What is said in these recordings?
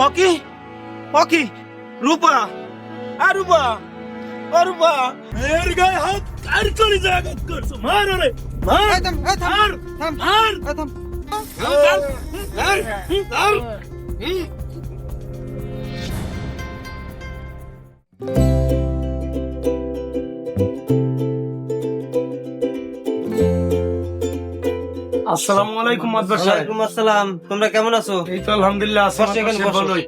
পকি? পকি? রূপা? আর রূপা? ও রূপা? এর গায়ে হাত আর করে জায়গা করছ। মার রে মার থাম থাম, থাম। থাম, থাম থাম, থাম। আসসালামু আলাইকুম ওয়ালাইকুম আসসালাম। তোমরা কেমন আছো? এই তো আলহামদুলিল্লাহ আছি এখানে, ভালোই।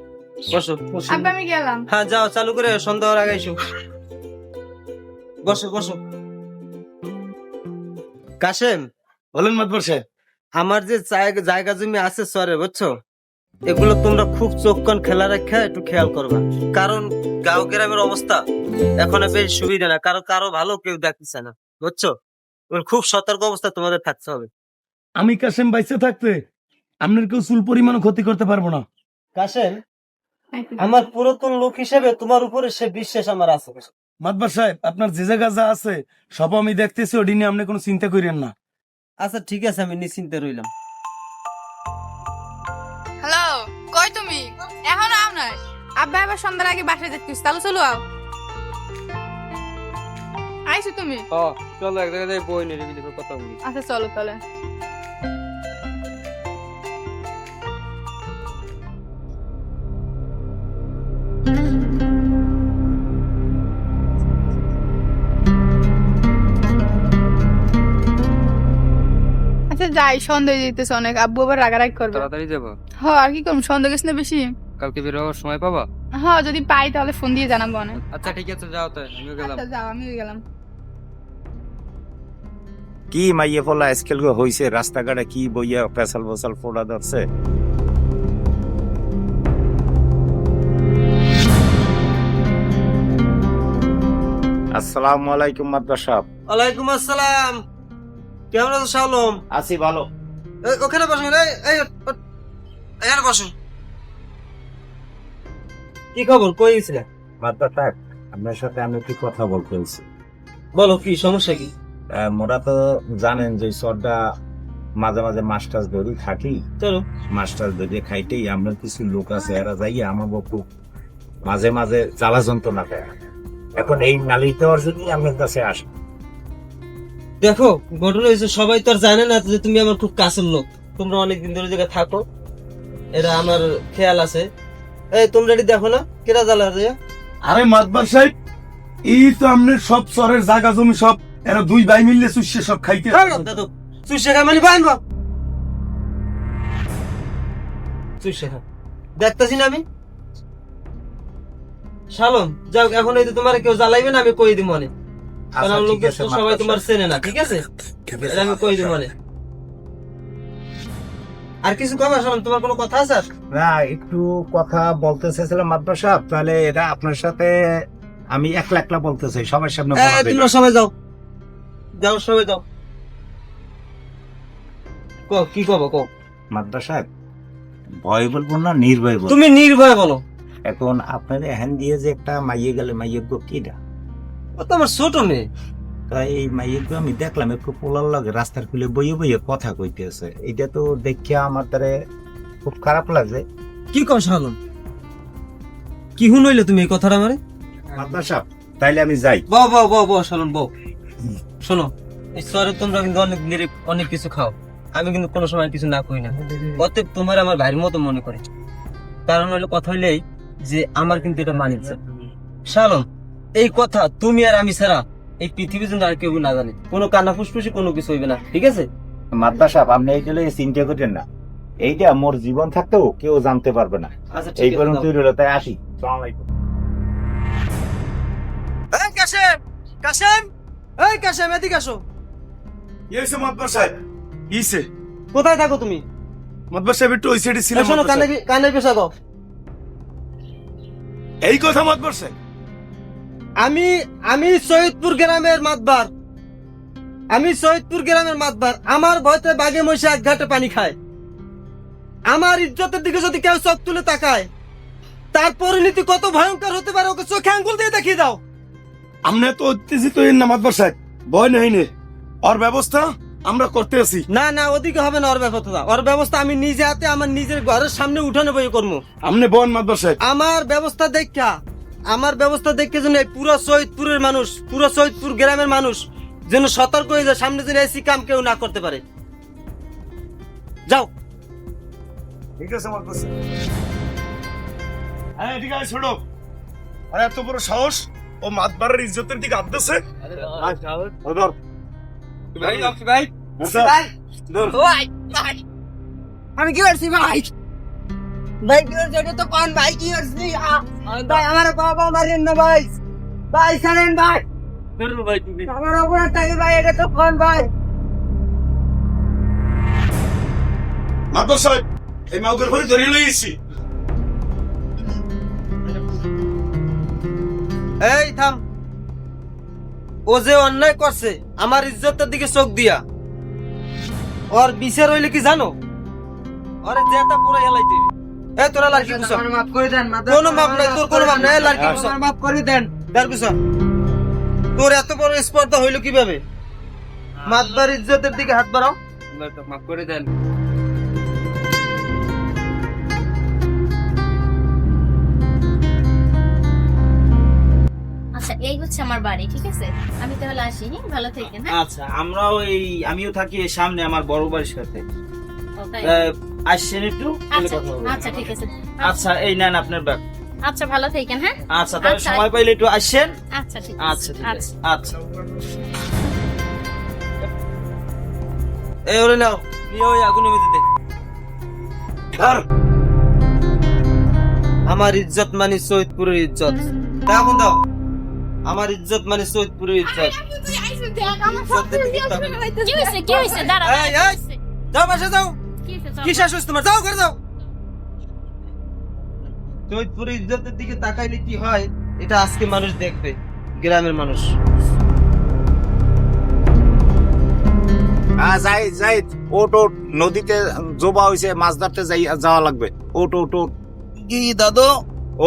বসো। আব্বা আমি গেলাম। হ্যাঁ যাও চালু করে আগে এসো। বসো বসো। কাশেম বলেন মাদবার আমার যে জায়গা- জায়গা জমি আছে সরে বুঝছ? এগুলো তোমরা খুব চোখ কান খেলা রাখা একটু খেয়াল করবা। কারণ গাঁও গ্রামের অবস্থা এখন বেশ সুবিধা না। কারও কারও ভালো কেউ দেখতেছে না বুঝছ? খুব সতর্ক অবস্থা তোমাদের থাকতে হবে। আমি কাসেম বাইসে থাকতে আপনার কেউ চুল পরিমাণ ক্ষতি করতে পারব না। কাশেম আমার পুরাতন লোক হিসেবে তোমার উপরে সে বিশ্বাস আমার আছে মাদবার সাহেব আপনার যে জায়গা যা আছে সব আমি দেখতেছি ওটি নিয়ে আপনি কোনো চিন্তা করেন না। আচ্ছা ঠিক আছে আমি নিশ্চিন্তে রইলাম। হ্যালো কই তুমি? এখন আও নাই? আব্বা আবার সন্ধ্যার আগে বাসায় যাচ্ছিস তাহলে চলো আও। আইছো তুমি? ও চলো এক জায়গায় বই নিয়ে কথা বলি। আচ্ছা চলো তাহলে। আচ্ছা যাই সন্দেহ দিতেছে অনেক। আব্বু আবার রাগারাগ করবে। তাড়াতাড়ি যাব? হ আর কি সন্দেহ গেছে না বেশি? কালকে বের হওয়ার সময় পাবা? হ যদি পাই তাহলে ফোন দিয়ে জানাব অনেক। আচ্ছা ঠিক আছে যাও তাই আমিও গেলাম। আচ্ছা যাও আমিও গেলাম। কি মাইয়ে ফলা স্কেল হইছে রাস্তাঘাটে কি বইয়া পেছাল বসাল ফোড়া ধরছে? আসসালামু আলাইকুম মাদ্রাস। ওয়ালাইকুম আসসালাম। কেমন আছো শাওলম? আছি ভালো। ওখানে বসো এই এই, এখানে কি খবর? কই গেছিলে? মাদ্রাস আপনার সাথে আমি একটু কথা বলতে বলো কি সমস্যা কি? মোরা তো জানেন যে সরটা মাঝে মাঝে মাছ টাছ ধরি থাকি। চলো। মাছ টাছ ধরে খাইতেই আমরা কিছু লোক আছে এরা যাইয়া আমার খুব মাঝে মাঝে জ্বালা যন্ত্রণা দেয়। এখন এই নালি দেওয়ার জন্যই আপনার কাছে আসি। দেখো ঘটনা হয়েছে সবাই তো আর জানে না যে তুমি আমার খুব কাছের লোক। তোমরা অনেকদিন ধরে জায়গায় থাকো। এরা আমার খেয়াল আছে। এই তোমরা এটি দেখো না? কেরা জ্বালা রে আরে মাদবার সাহেব এই তো আপনার সব চরের জায়গা জমি সব এরা দুই ভাই মিললে চুষে সব খাইতে দাদু তুই শেখা মানে বাইন তুই শেখা দেখতেছি না আমি? শালম যাও এখন এই তোমার কেউ জ্বালাইবে না আমি কই দিব মনে? কারণ আচ্ছা, সবাই তোমার চেনে না ঠিক আছে? আমি কই দিব মনে? আর কিছু কবে শালম তোমার কোনো কথা আছে? না একটু কথা বলতে চাইছিলাম মাদ্রাস সাহেব তাহলে এটা আপনার সাথে আমি একলা একলা বলতে চাই সবার সামনে বলা তোমরা সবাই যাও। যাও সবাই যাও। কো কি কব কো? মাদ্রাস সাহেব ভয় বলব না নির্ভয় বলব। তুমি নির্ভয় বলো। এখন আপনার হ্যান দিয়ে যে একটা মাইয়ে গেলে মাইয়ে গো কিটা ও তো আমার ছোট মেয়ে। তাই এই মাইয়ে গো আমি দেখলাম একটু পোলার লাগে রাস্তার খুলে বইয়ে বইয়ে কথা কইতেছে। এটা তো দেখিয়া আমার তারে খুব খারাপ লাগছে। কি কম শালম কি হুন হইলে তুমি এই কথাটা আমারে? মাদ্রাস সাহেব তাইলে আমি যাই। বউ বউ বউ বউ শালম বউ। শোনো এই শহরে তোমরা কিন্তু অনেক নিরিপ অনেক কিছু খাও। আমি কিন্তু কোনো সময় কিছু না কই না। অতএব তোমার আমার ভাইয়ের মতো মনে করে। কারণ হলো কথা হইলেই যে আমার কিন্তু এটা মানিচ্ছে শালম এই কথা তুমি আর আমি ছাড়া এই পৃথিবী কিন্তু আর কেউ না জানে। কোনো কান্না ফুসফুসি কোনো কিছু হইবে না ঠিক আছে? মাদ্রাস সাহেব আপনি এইটা লইয়া চিন্তা করেন না। এইটা মোর জীবন থাকতেও কেউ জানতে পারবে না। আচ্ছা এই ঠিক আছে পর্যন্ত। রইল তাই আসি। এই কাশেম কাশেম এই কাশেম এদিকে আসো। ইয়েছে মাদবার সাহেব? ইসে কোথায় থাকো তুমি? মাদবার সাহেব একটু ওই সাইডে ছিলাম শোনো কানে কানে পেশা গো এই কথা মাদবার সাহেব আমি আমি সৈয়দপুর গ্রামের মাতবার। আমি সৈয়দপুর গ্রামের মাতবার। আমার ভয়তে বাঘে মহিষে এক ঘাটে পানি খায়। আমার ইজ্জতের দিকে যদি কেউ চোখ তুলে তাকায় তার পরিণতি কত ভয়ঙ্কর হতে পারে ওকে চোখে আঙ্গুল দিয়ে দেখিয়ে দাও। আমনে তো উত্তেজিত না মাদবার সাহেব। ভয় নেই নে। আর ব্যবস্থা? আমরা করতে আছি। না না ওদিকে হবে না ওর ব্যবস্থা। ওর ব্যবস্থা আমি নিজে হাতে আমার নিজের ঘরের সামনে উঠানে বই করব আমনে বন সাহেব। আমার ব্যবস্থা দেখা। আমার ব্যবস্থা দেখে যেন এই পুরো শহীদপুরের মানুষ পুরো শহীদপুর গ্রামের মানুষ যেন সতর্ক হয়ে যায় সামনে যেন এসি কাম কেউ না করতে পারে। যাও। ঠিক আছে আমার কাছে। হ্যাঁ ঠিক আছে ছোট। আরে এত বড় সাহস? ও মাতবারের ইজ্জতের দিকে আদতেছে ধর। ভাই? লক্ষ্মী ভাই ধর। আমি কি করছি ভাই? ভাই কি করছি? এটা তো কোন ভাই কি করছি? আ, ভাই আমার বাবা মারেন না ভাই। ভাই ছাড়েন ভাই। আমার অপরাধ থাকে ভাই এটা তো কোন ভাই? মাতবার সাহেব এই মাউকের ধরে লইছি এই থাম। ও যে অন্যায় করছে আমার ইজ্জতের দিকে চোখ দিয়া। ওর বিচার হইলে কি জানো? ওরে যেটা পুরো হেলাই দিবি এই তোরা লাড়কি কুসা মাফ করে দেন কোনো মাপ নাই তোর কোনো মাপ নাই লাড়কি কুসা মাফ করে দেন। দাঁড় কুসা তোর এত বড় স্পর্ধা হইল কীভাবে? মাতবার ইজ্জতের দিকে হাত বাড়াও। মাফ করে দেন। এই হচ্ছে আমার বাড়ি ঠিক আছে? আমি তাহলে আসি হ্যাঁ? ভালো হ্যাঁ? আচ্ছা আমরাও এই আমিও থাকি সামনে আমার বড় বাড়ির সাথে। আসছেন একটু? আচ্ছা। আচ্ছা ঠিক আছে। আচ্ছা এই নেন আপনার ব্যাগ। আচ্ছা ভালো থাকেন হ্যাঁ? আচ্ছা তবে আচ্ছা। সময় পাইলে একটু আচ্ছা ঠিক আচ্ছা আছে। আচ্ছা। এই ওরে নাও নিয়ে ওই আগুনের মধ্যে দে আমার ইজ্জত মানে সৈয়দপুরের ইজ্জত। দাও এখন দাও। আমার ইজ্জত মানে সৈয়দপুরের ইজ্জত। যাও বাসা যাও। কি শাশুস তোমার? যাও ঘরে যাও। সৈয়দপুরের ইজ্জতের দিকে তাকাইলে কি হয়? এটা আজকে মানুষ দেখবে গ্রামের মানুষ। হ্যাঁ যাই যাই ওট ওট নদীতে জোবা হয়েছে মাছ ধরতে যাই যাওয়া লাগবে। ওট ওট ওট। কি দাদু?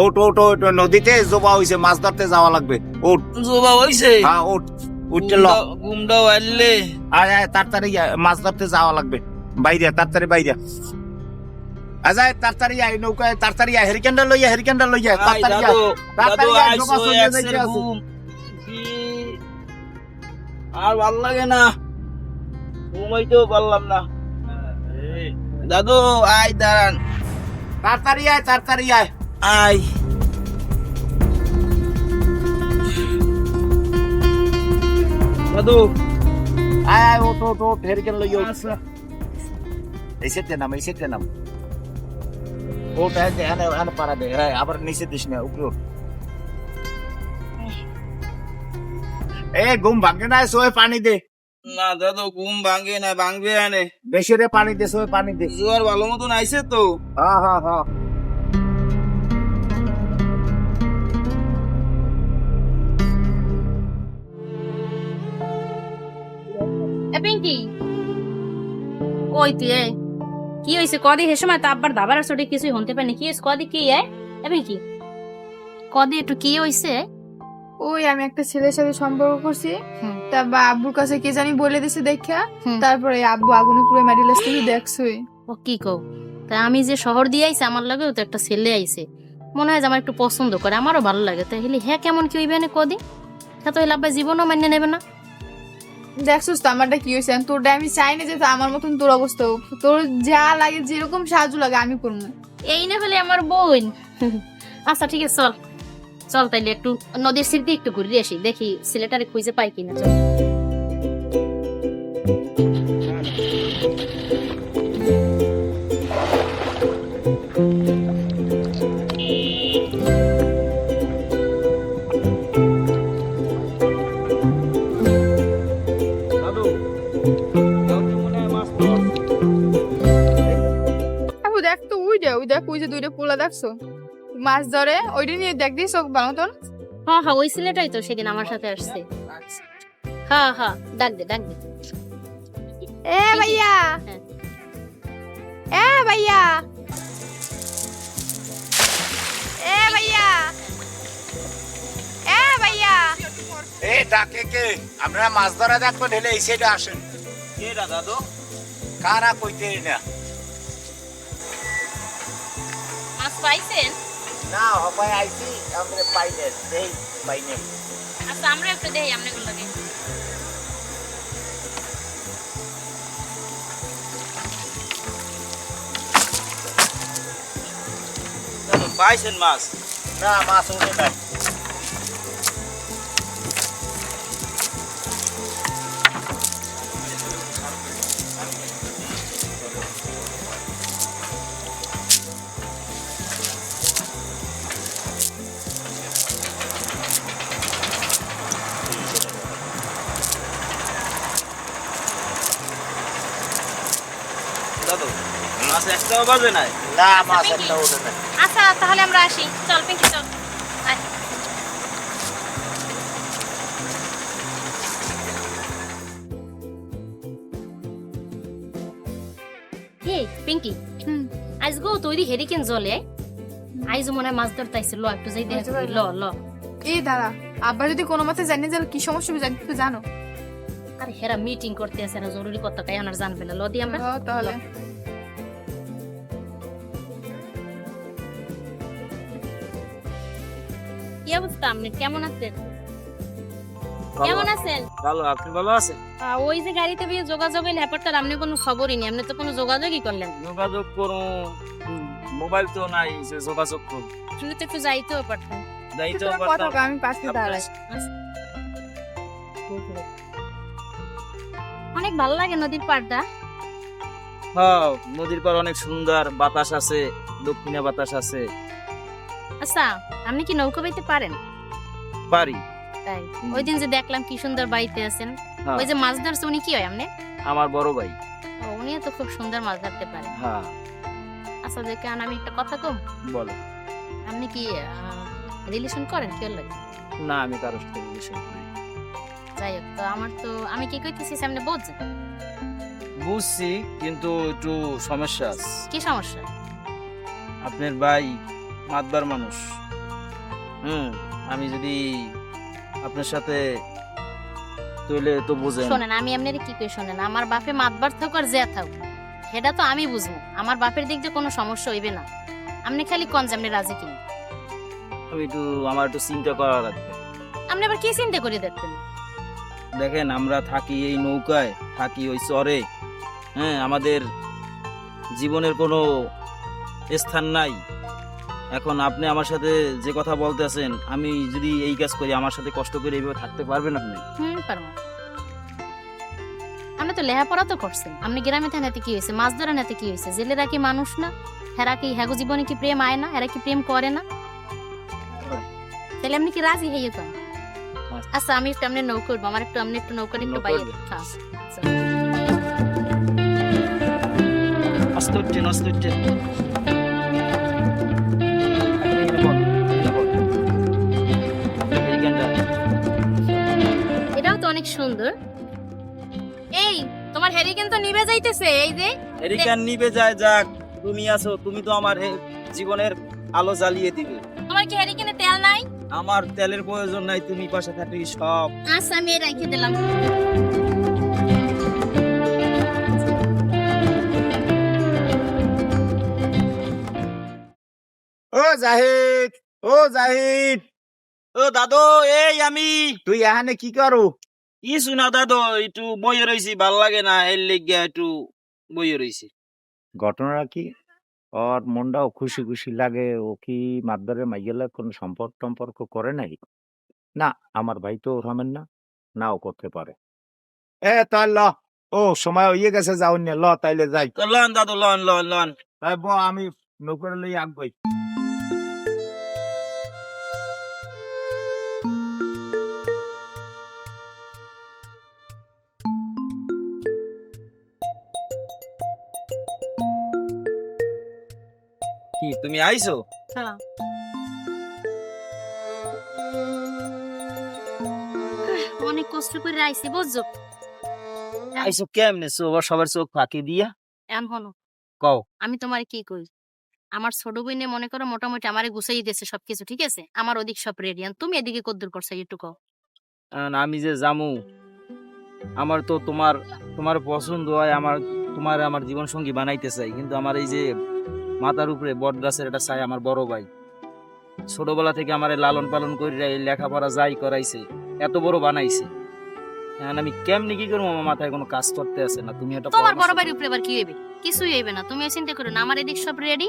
ওট ওট ওট নদীতে জোবা হয়েছে মাছ ধরতে যাওয়া লাগবে ওট জোবা হইছে? হ্যাঁ ওট উঠতে ল ঘুমটাও আইলে। আয় আয় তাড়াতাড়ি মাছ ধরতে যাওয়া লাগবে। বাইরে তাড়াতাড়ি বাইরে। আজাই তাড়াতাড়ি নৌকায় তাড়াতাড়ি হেরিকেনটা লইয়া হেরিকেনটা লইয়া তাড়াতাড়ি দাদু তাড়াতাড়ি জোবা চলে যাইতে আছে। আর ভালো লাগে না। ঘুমাইতেও পারলাম না। দাদু আয় দাঁড়ান। তাড়াতাড়ি আয় তাড়াতাড়ি আয়। আয় দাদু আয় আয় ওট ওট ওট হেরিকেন লইয়া ওঠ। এই সেটে নাম এই সেটে নাম ওট হ্যাঁ হ্যাঁ হ্যাঁ পারা দে হ্যাঁ আবার নিচে দিস না উপরে ওঠ। এ ঘুম ভাঙে না সোয়ে পানি দে না দাদু ঘুম ভাঙে না ভাঙবে আনে বেশি রে পানি দে সোয়ে পানি দে জোয়ার ভালো মতন আইছে তো হ্যাঁ হ্যাঁ হ্যাঁ পিঙ্কি ওই তুই এ কি হয়েছে কদি হে সময় তো আব্বার দাবার আসলে কিছুই হতে পারেনি কি হয়েছে কদি কি এ এ পিঙ্কি কদি একটু কি হয়েছে ওই আমি একটা ছেলের সাথে সম্পর্ক করছি। তা বা আব্বুর কাছে কে জানি বলে দিছে দেখা। তারপরে আব্বু আগুনে পুরো মারি লাসতে দেখছই। ও কি কও? তা আমি যে শহর দিয়ে আইছে আমার লাগেও তো একটা ছেলে আইছে। মনে হয় যে আমার একটু পছন্দ করে আমারও ভালো লাগে। তাহলে হ্যাঁ কেমন কি হইবে না কদি? হ্যাঁ তো হইলে আব্বা জীবনও মান্য নেবে না। দেখছস তো আমারটা কি হয়েছে? তোরটা আমি চাই না যে আমার মতন তোর অবস্থা হোক। তোর যা লাগে, যেরকম সাহায্য লাগে, আমি করব। এই না হলে আমার বোন। আচ্ছা ঠিক আছে, চল। চল তাইলে একটু নদীর সির দিয়ে একটু ঘুরে আসি, দেখি সিলেটারে খুঁজে পাই কিনা। চল। আবু দেখ তো উই দে উই দেখ উই যে দুইটা পোলা দেখছ? মাছ ধরে ওইটা নিয়ে দেখ দিস ভালো তোর হ্যাঁ হ্যাঁ ওই ছেলেটাই তো সেদিন আমার সাথে আসছে। হ্যাঁ হ্যাঁ ডাক দে ডাক দে। এ ভাইয়া। এ ভাইয়া! এ ভাইয়া! এ ভাইয়া! এ ডাকে কে? আমরা মাছ ধরা দেখব ঢেলে এই সাইডে আসেন। কে রা দাদু? কারা কইতে না মাছ পাইছেন? না হবাই আইছি আমরা পাইলে দেই পাইনে আচ্ছা আমরা একটু দেই আপনি লাগে দাদু পাইছেন মাছ? না মাছ উঠে নাই। একটাও বাজে নাই। না মাছ একটা উঠে নাই। আচ্ছা তাহলে আমরা আসি। চল পিঙ্কি চল। পিঙ্কি। তৈরি হেরিকেন জলে। আইজ মনে মাছ ধরতে আইছে ল একটু যাই দেখ ল ল। এই দাঁড়া। আব্বা যদি কোনো মতে জানি যে কি সমস্যা হবে জানি জানো। আরে হেরা মিটিং করতে আছে না জরুরি কথা কাই আনার জানবে না। ল দি আমরা। তাহলে। কি অবস্থা আপনি কেমন আছেন? কেমন আছেন? ভালো আপনি ভালো আছেন? ওই যে গাড়িতে বিয়ে যোগাযোগের ব্যাপারটার আপনি কোনো খবরই নেই। আপনি তো কোনো যোগাযোগই করলেন যোগাযোগ করো মোবাইল তো নাই যে যোগাযোগ করো শুনে তো একটু যাইতেও পারতেন যাইতে পারতাম। আমি পাশে দাঁড়াই। অনেক ভালো লাগে নদীর পাড়টা। হ্যাঁ নদীর পার অনেক সুন্দর বাতাস আছে দক্ষিণে বাতাস আছে। আচ্ছা আপনি কি নৌকা বাইতে পারেন? পারি। তাই ওই দিন যে দেখলাম কি সুন্দর বাইতে আছেন হ্যাঁ। ওই যে মাছ ধরছে উনি কি হয় আপনি? আমার বড় ভাই। ও, উনিও তো খুব সুন্দর মাছ ধরতে পারে। হ্যাঁ। আচ্ছা যে কেন আমি একটা কথা কম? বলো। আপনি কি রিলেশন করেন কেউ লাগে না আমি কারোর সাথে রিলেশন করি যাই হোক তো আমার তো আমি কি কইতেছি সামনে বুঝছেন বুঝছি কিন্তু একটু সমস্যা আছে। কি সমস্যা? আপনার ভাই মাতবার মানুষ। হুম আমি যদি আপনার সাথে তৈলে তো বুঝেন। শোনেন আমি আপনার কি কই শোনেন আমার বাপে মাতবার থাক আর যে থাক সেটা তো আমি বুঝব। আমার বাপের দিক দিয়ে কোনো সমস্যা হইবে না। আপনি খালি কোন যে রাজি কিনা? আমি একটু আমার একটু চিন্তা করা লাগবে। আপনি আবার কি চিন্তা করে দেখতেন দেখেন আমরা থাকি এই নৌকায় থাকি ওই চরে। হ্যাঁ আমাদের জীবনের কোনো স্থান নাই। এখন আপনি আমার সাথে যে কথা বলতেছেন আমি যদি এই কাজ করি আমার সাথে কষ্ট করে এইভাবে থাকতে পারবেন আপনি? হুম পারব। আপনি তো লেহাপড়া তো করছেন আপনি গ্রামে থানাতে কি হয়েছে? মাছ ধরা নাতে কি হয়েছে? জেলেরা কি মানুষ না? হেরা কি হ্যাগো জীবনে কি প্রেম আয় না? হেরা কি প্রেম করে না? তাহলে আপনি কি রাজি হয়ে যেতেন আচ্ছা। আমি একটু আপনি নৌকা আমার একটু আপনি একটু নৌকার একটু নৌকা বাইরে আচ্ছা। আস্তে উঠছেন আস্তে উঠছেন সুন্দর। এই তোমার হেরিকেন তো নিভে যাইতেছে এই যে। এরিকান নিবে যায় যাক তুমি আছো তুমি তো আমার জীবনের আলো জ্বালিয়ে দিবে। তোমার কি হেরিকেনে তেল নাই? আমার তেলের প্রয়োজন নাই তুমি পাশে থাকলে সব। আচ্ছা আমি রেখে দিলাম। ও জাহিদ ও জাহিদ। ও দাদু এই আমি। তুই এখানে কি করু? ই শুনা দাদু একটু বইয়ে রইছি ভালো লাগে না এর লেগে একটু বইয়ে রইছি। ঘটনা কি? ওর মনটাও খুশি খুশি লাগে ও কি মাদ্দারে মাইগেলা কোনো সম্পর্ক টম্পর্ক করে নাই? না আমার ভাই তো ওরমেন না নাও করতে পারে। এ তাই ল ও সময় হয়ে গেছে যাও নে ল তাইলে যাই। তো লন দাদু লন লন লন। তাই ব আমি নৌকরে লই আনবই কি? তুমি আইছো? হ্যাঁ। অনেক কষ্ট করে আইছি বুঝছ? আইছো কেমনে? সবার সবার চোখ ফাঁকি দিয়া? এমন হলো। কও। আমি তোমার কি কই? আমার ছোট বইনে মনে করো মোটামুটি আমারে গুছাই দিয়েছে সবকিছু ঠিক আছে? আমার ওদিক সব রেডি তুমি এদিকে কদ্দুর করছ একটু কও। আমি যে জামু আমার তো তোমার তোমার পছন্দ হয় আমার তোমার আমার জীবন সঙ্গী বানাইতে চাই। কিন্তু আমার এই যে মাথার উপরে বট গাছের একটা ছাই আমার বড় ভাই। ছোটবেলা থেকে আমার লালন পালন করে এই লেখাপড়া যাই করাইছে এত বড় বানাইছে। এখন আমি কেমনি কি করব? আমার মাথায় কোনো কাজ করতে আছে না। তুমি একটা তোমার বড় বাড়ির উপরে আবার কি হইবে? কিছুই হইবে না। তুমি চিন্তা করো না আমার এদিক সব রেডি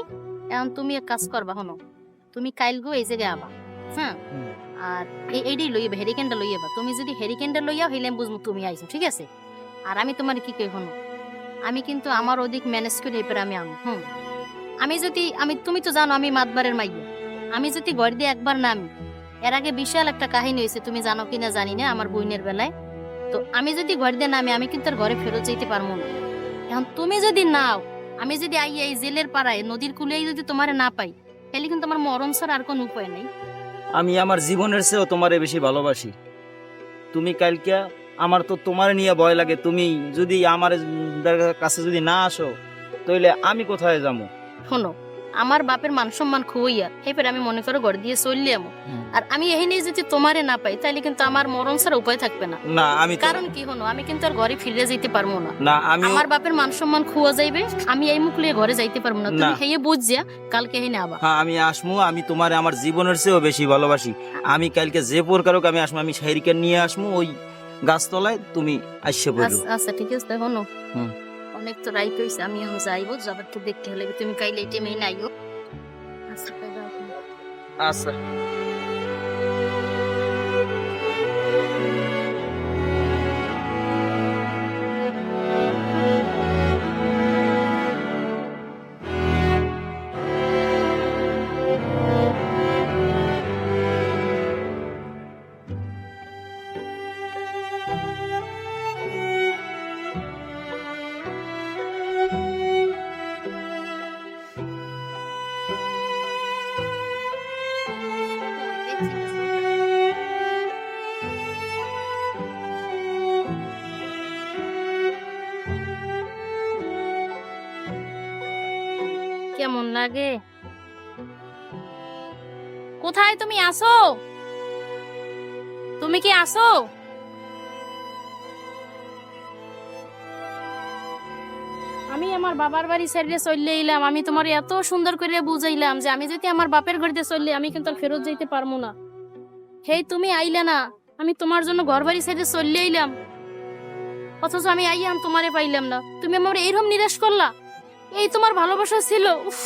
এখন তুমি এক কাজ করবা হনো তুমি কাইল গো এই জায়গায় আবা হ্যাঁ। আর এই এইটাই লইবা হেরিকেনটা লইবা। তুমি যদি হেরিকেনটা লইয়া হইলে আমি বুঝব তুমি আইছো ঠিক আছে? আর আমি তোমার কি কই হনো আমি কিন্তু আমার ওদিক ম্যানেজ করে এরপরে আমি আম হুম? আমি যদি, আমি, তুমি তো জানো আমি মাতবারের মাইয়া। আমি যদি ঘর দিয়ে একবার নামি, এর আগে বিশাল একটা কাহিনী হয়েছে, তুমি জানো কিনা জানি না, আমার বইনের বেলায়। তো আমি যদি ঘর দিয়ে নামি, আমি কিন্তু আর ঘরে ফেরত যেতে পারব না। এখন তুমি যদি নাও, আমি যদি আই, এই জেলের পাড়ায়, নদীর কুলেই যদি তোমারে না পাই, তাহলে কিন্তু আমার মরণ ছাড়া আর কোনো উপায় নেই। আমি আমার জীবনের চেয়েও তোমারে বেশি ভালোবাসি। তুমি কালকে আমার তো তোমার নিয়ে ভয় লাগে, তুমি যদি আমার কাছে যদি না আসো তাহলে আমি কোথায় যাব? শোনো আমার বাপের মান সম্মান খুইয়া এরপর আমি মনে করো ঘর দিয়ে চললে আমো আর আমি এই নিয়ে যদি তোমারে না পাই তাহলে কিন্তু আমার মরণ ছাড়া উপায় থাকবে না। না আমি কারণ কি হনো আমি কিন্তু আর ঘরে ফিরে যেতে পারব না। না আমি আমার বাপের মান সম্মান খুয়া যাইবে আমি এই মুখ লিয়ে ঘরে যাইতে পারব না। তুমি হেয়ে বুঝিয়া কালকে হেনে আবা। হ্যাঁ আমি আসমু আমি তোমার আমার জীবনের চেয়েও বেশি ভালোবাসি। আমি কালকে যে প্রকারক আমি আসমু আমি শাহরিকে নিয়ে আসমু ওই গাছতলায় তুমি আসছে পড়ো। আচ্ছা আচ্ছা ঠিক আছে হনো হুম। অনেক তো রাইট হইছে, আমি এখন যাইবো, যাবার তো দেখতে হলে তুমি কাইলে এই টাইমে নাইও। আচ্ছা। আচ্ছা। লাগে কোথায় তুমি আসো তুমি কি আসো আমি আমার বাবার বাড়ি সাইডে চললে এলাম। আমি তোমার এত সুন্দর করে বুঝাইলাম যে আমি যদি আমার বাপের ঘড়িতে চললে আমি কিন্তু ফেরত যাইতে পারব না। হেই তুমি আইলে না। আমি তোমার জন্য ঘর বাড়ি সাইডে চললে এলাম। অথচ আমি আইয়াম তোমারে পাইলাম না। তুমি আমার এইরকম নিরাশ করলা? এই তোমার ভালোবাসা ছিল। উফ।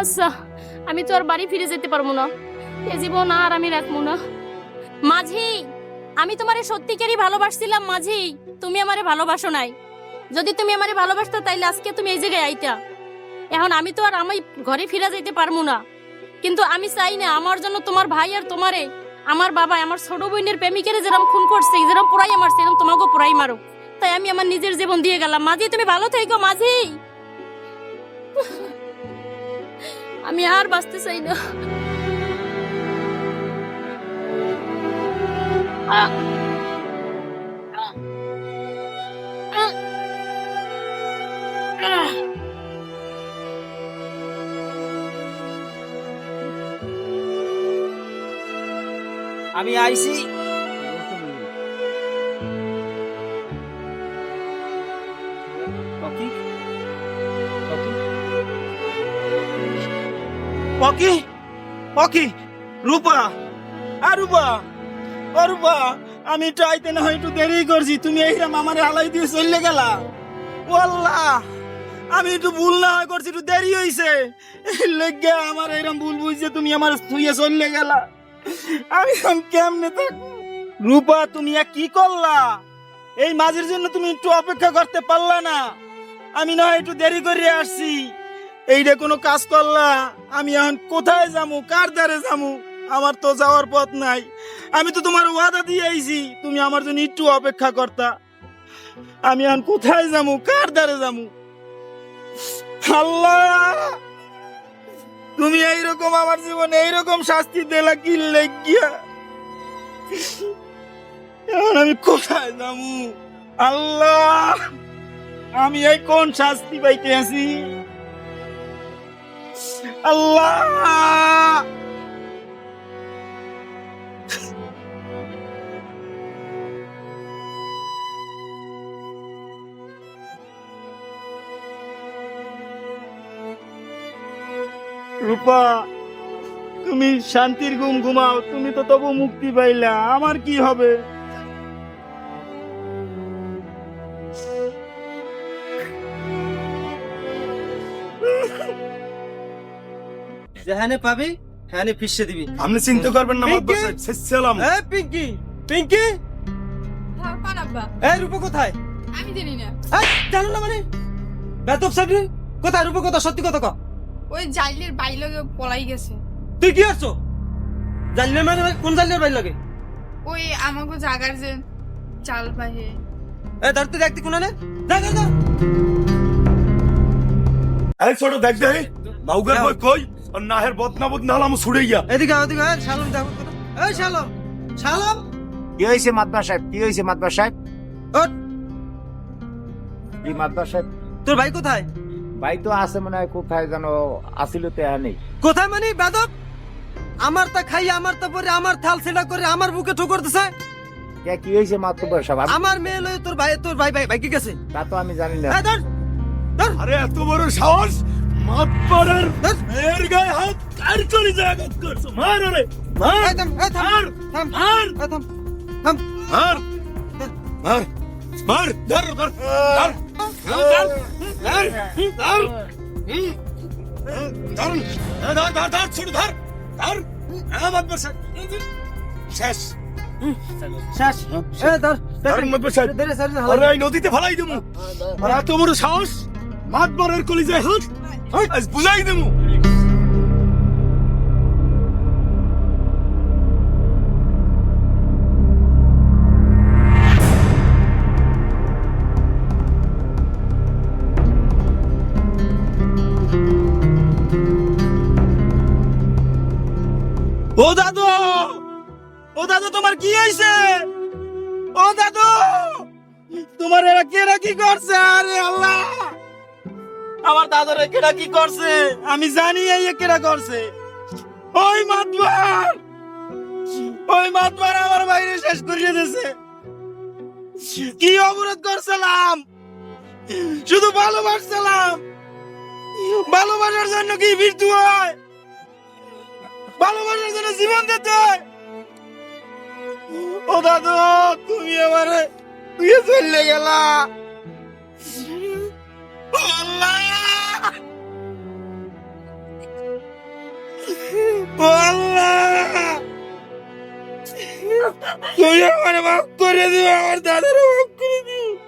আচ্ছা আমি তো আর বাড়ি ফিরে যেতে পারব না। এ জীবন আর আমি রাখব না। মাঝি, আমি তোমারে সত্যিকারই ভালোবাসছিলাম, মাঝি। তুমি আমারে ভালোবাসো নাই। যদি তুমি আমারে ভালোবাসতো, তাইলে আজকে তুমি এই জায়গায় আইতা। এখন আমি তো আর আমি ঘরে ফিরে যেতে পারব না। কিন্তু আমি চাই না, আমার জন্য তোমার ভাই আর তোমারে আমার বাবা, আমার ছোট বোনের প্রেমিকের যেরকম খুন করছে যেরকম পুরাই আমার সেরকম তোমাকেও পুরাই মারো তাই আমি আমার নিজের জীবন দিয়ে গেলাম। মাঝি, তুমি ভালো থেকো, মাঝি। আমি আর বাঁচতে চাই না। আহ! আমি আইছি। পকি? পকি? রূপা? আর রূপা? ও রূপা আমি আইতে না হয় একটু দেরি করছি। তুমি এইরাম আমার হালাই দিয়ে চললে গেলা? ও আল্লাহ আমি একটু ভুল না হয় করছি একটু দেরি হইছে। লেগে আমার এরম ভুল বুঝছে তুমি আমার শুয়ে চললে গেলা। আমি কেমনে থাকব রূপা, তুমি কি করলা? এই মাঝের জন্য তুমি একটু অপেক্ষা করতে পারলা না। আমি না একটু দেরি করে আসছি। এইটা কোনো কাজ করলা? আমি এখন কোথায় যামু? কার দ্বারে যামু? আমার তো যাওয়ার পথ নাই। আমি তো তোমার ওয়াদা দিয়ে আইছি, তুমি আমার জন্য একটু অপেক্ষা করতা। আমি এখন কোথায় যামু? কার দ্বারে যামু? আল্লাহ! তুমি এইরকম আমার জীবনে এইরকম শাস্তি দিলা কি লেগিয়া? এখন আমি কোথায় যাব? আল্লাহ, আমি এই কোন শাস্তি পাইতে আছি আল্লাহ! রূপা তুমি শান্তির ঘুম ঘুমাও তুমি তো তবু মুক্তি পাইলা আমার কি হবে? যেখানে পাবি হ্যাঁ ফিসে দিবি। আপনি চিন্তা করবেন না মাতবর সাহেব সালাম। এ পিঙ্কি! পিঙ্কি! পান আব্বা। এই রূপা কোথায়? আমি জানি না। এই, জানো না মানে? বেতব সাবরি কোথায়? রূপা কথা সত্যি কথা ক। ওই জাইলের বাইলগে পলাই গেছে। তুই কি আসছো জানলে মানে কোন জানলে বাইর লাগে? ওই আমাকে জাগার যে চাল বাহে। এ ধরতে দেখতে কোন না যা যা। এই ছোট দেখ দে মাউগার বই কই? আর নাহের বদনা বদনা হলাম ছুড়ে গিয়া। এদিকে এদিকে শালম দেখো। এই শালম শালম। কি হয়েছে মাতবা সাহেব? কি হয়েছে মাতবা সাহেব? ওঠ, কি মাতবা সাহেব? তোর ভাই কোথায়? ভাই তো আছে মনে হয় কোথায় যেন আসিল তো নেই কোথায় মানে বেদব আমার তা খাই আমার তা পরে আমার থাল সেটা করে আমার বুকে ঠোকর দিছে। কে কি মাতবা সাহেব আমি- আমার মেয়ে লয়ে তোর ভাই তোর ভাই ভাই ভাই কি গেছে তা তো আমি জানি না। ধর ধর আরে এত বড় সাহস! মাতবরের এর গায়ে হাত আর করে জায়গা করছ? মার আরে মার থাম থাম মার থাম থাম মার মার মার ধর ধর ধর। শেষ শেষ নদীতে ফেলাই দেবো আর সাহস মাত মারার কলিজায় হাত বুঝাই দেবো তোমার কি হয়েছে? ও দাদু, তোমার এরা কেরা কি করছে? আরে আল্লাহ! আমার দাদার কেরা কি করছে? আমি জানি এই কেরা করছে। ওই মাতবার! ওই মাতবার আমার বাইরে শেষ করিয়ে দিয়েছে। কি অবরোধ করছিলাম? শুধু ভালোবাসছিলাম। ভালোবাসার জন্য কি মৃত্যু হয়? ভালোবাসার জন্য জীবন দিতে হয়? ও দাদু, তুমি আমারে তুই চলে গেলা। তুই আমার মাফ করে দিও আমার দাদারও মাফ করে দিও